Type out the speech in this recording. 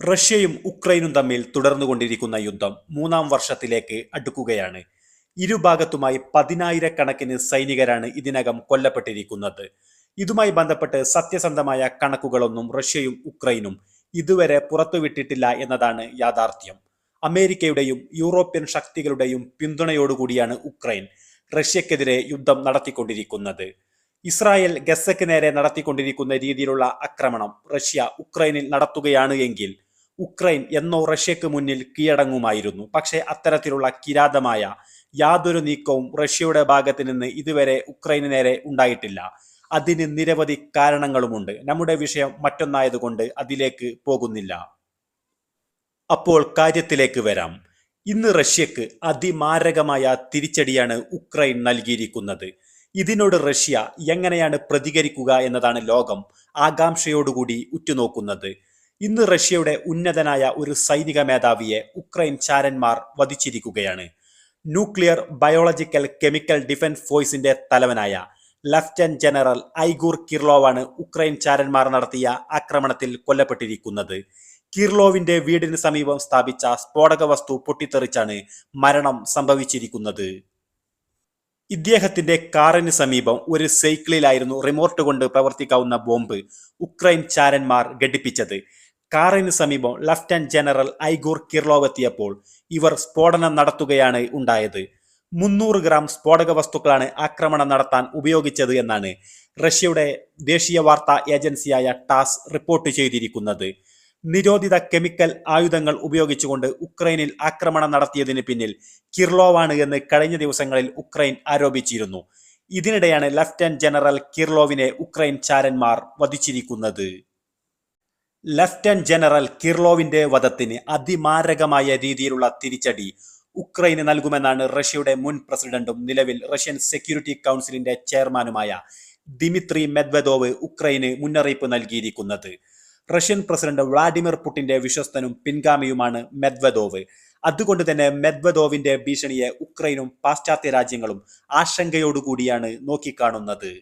റഷ്യയും ഉക്രൈനും തമ്മിൽ തുടർന്നുകൊണ്ടിരിക്കുന്ന യുദ്ധം മൂന്നാം വർഷത്തിലേക്ക് അടുക്കുകയാണ്. ഇരുഭാഗത്തുമായി പതിനായിരക്കണക്കിന് സൈനികരാണ് ഇതിനകം കൊല്ലപ്പെട്ടിരിക്കുന്നത്. ഇതുമായി ബന്ധപ്പെട്ട് സത്യസന്ധമായ കണക്കുകളൊന്നും റഷ്യയും ഉക്രൈനും ഇതുവരെ പുറത്തുവിട്ടിട്ടില്ല എന്നതാണ് യാഥാർത്ഥ്യം. അമേരിക്കയുടെയും യൂറോപ്യൻ ശക്തികളുടെയും പിന്തുണയോടുകൂടിയാണ് ഉക്രൈൻ റഷ്യക്കെതിരെ യുദ്ധം നടത്തിക്കൊണ്ടിരിക്കുന്നത്. ഇസ്രായേൽ ഗസയ്ക്ക് നേരെ നടത്തിക്കൊണ്ടിരിക്കുന്ന രീതിയിലുള്ള ആക്രമണം റഷ്യ ഉക്രൈനിൽ നടത്തുകയാണ് എങ്കിൽ ഉക്രൈൻ എന്നോ റഷ്യക്ക് മുന്നിൽ കീഴടങ്ങുമായിരുന്നു. പക്ഷേ അത്തരത്തിലുള്ള കിരാതമായ യാതൊരു നീക്കവും റഷ്യയുടെ ഭാഗത്ത് നിന്ന് ഇതുവരെ ഉക്രൈന് നേരെ ഉണ്ടായിട്ടില്ല. അതിന് നിരവധി കാരണങ്ങളുമുണ്ട്. നമ്മുടെ വിഷയം മറ്റൊന്നായതുകൊണ്ട് അതിലേക്ക് പോകുന്നില്ല. അപ്പോൾ കാര്യത്തിലേക്ക് വരാം. ഇന്ന് റഷ്യക്ക് അതിമാരകമായ തിരിച്ചടിയാണ് ഉക്രൈൻ നൽകിയിരിക്കുന്നത്. ഇതിനോട് റഷ്യ എങ്ങനെയാണ് പ്രതികരിക്കുക എന്നതാണ് ലോകം ആകാംക്ഷയോടുകൂടി ഉറ്റുനോക്കുന്നത്. ഇന്ന് റഷ്യയുടെ ഉന്നതനായ ഒരു സൈനിക മേധാവിയെ ഉക്രൈൻ ചാരന്മാർ വധിച്ചിരിക്കുകയാണ്. ന്യൂക്ലിയർ ബയോളജിക്കൽ കെമിക്കൽ ഡിഫൻസ് ഫോഴ്സിന്റെ തലവനായ ലഫ്റ്റനന്റ് ജനറൽ ഐഗൂർ കിർലോവാണ് ഉക്രൈൻ ചാരന്മാർ നടത്തിയ ആക്രമണത്തിൽ കൊല്ലപ്പെട്ടിരിക്കുന്നത്. കിർലോവിന്റെ വീടിന് സമീപം സ്ഥാപിച്ച സ്ഫോടക വസ്തു പൊട്ടിത്തെറിച്ചാണ് മരണം സംഭവിച്ചിരിക്കുന്നത്. ഇദ്ദേഹത്തിന്റെ കാറിന് സമീപം ഒരു സൈക്കിളിലായിരുന്നു റിമോട്ട് കൊണ്ട് പ്രവർത്തിക്കാവുന്ന ബോംബ് ഉക്രൈൻ ചാരന്മാർ ഘടിപ്പിച്ചത്. കാറിന് സമീപം ലഫ്റ്റനന്റ് ജനറൽ ഐഗൂർ കിർലോവ് എത്തിയപ്പോൾ ഇവർ സ്ഫോടനം നടത്തുകയാണ് ഉണ്ടായത്. മുന്നൂറ് ഗ്രാം സ്ഫോടക വസ്തുക്കളാണ് ആക്രമണം നടത്താൻ ഉപയോഗിച്ചത് എന്നാണ് റഷ്യയുടെ ദേശീയ വാർത്താ ഏജൻസിയായ ടാസ് റിപ്പോർട്ട് ചെയ്തിരിക്കുന്നത്. നിരോധിത കെമിക്കൽ ആയുധങ്ങൾ ഉപയോഗിച്ചുകൊണ്ട് ഉക്രൈനിൽ ആക്രമണം നടത്തിയതിന് പിന്നിൽ കിർലോവാണ് എന്ന് കഴിഞ്ഞ ദിവസങ്ങളിൽ ഉക്രൈൻ ആരോപിച്ചിരുന്നു. ഇതിനിടെയാണ് ലഫ്റ്റനന്റ് ജനറൽ കിർലോവിനെ ഉക്രൈൻ ചാരന്മാർ വധിച്ചിരിക്കുന്നത്. ലഫ്റ്റനന്റ് ജനറൽ കിർലോവിന്റെ വധത്തിന് അതിമാരകമായ രീതിയിലുള്ള തിരിച്ചടി ഉക്രൈന് നൽകുമെന്നാണ് റഷ്യയുടെ മുൻ പ്രസിഡന്റും നിലവിൽ റഷ്യൻ സെക്യൂരിറ്റി കൗൺസിലിന്റെ ചെയർമാനുമായ ദിമിത്രി മെദ്വദോവ് ഉക്രൈന് മുന്നറിയിപ്പ് നൽകിയിരിക്കുന്നത്. റഷ്യൻ പ്രസിഡന്റ് വ്ളാഡിമിർ പുടിന്റെ വിശ്വസ്തനും പിൻഗാമിയുമാണ് മെദ്വദോവ്. അതുകൊണ്ട് തന്നെ മെദ്വദോവിന്റെ ഭീഷണിയെ ഉക്രൈനും പാശ്ചാത്യ രാജ്യങ്ങളും ആശങ്കയോടുകൂടിയാണ് നോക്കിക്കാണുന്നത്.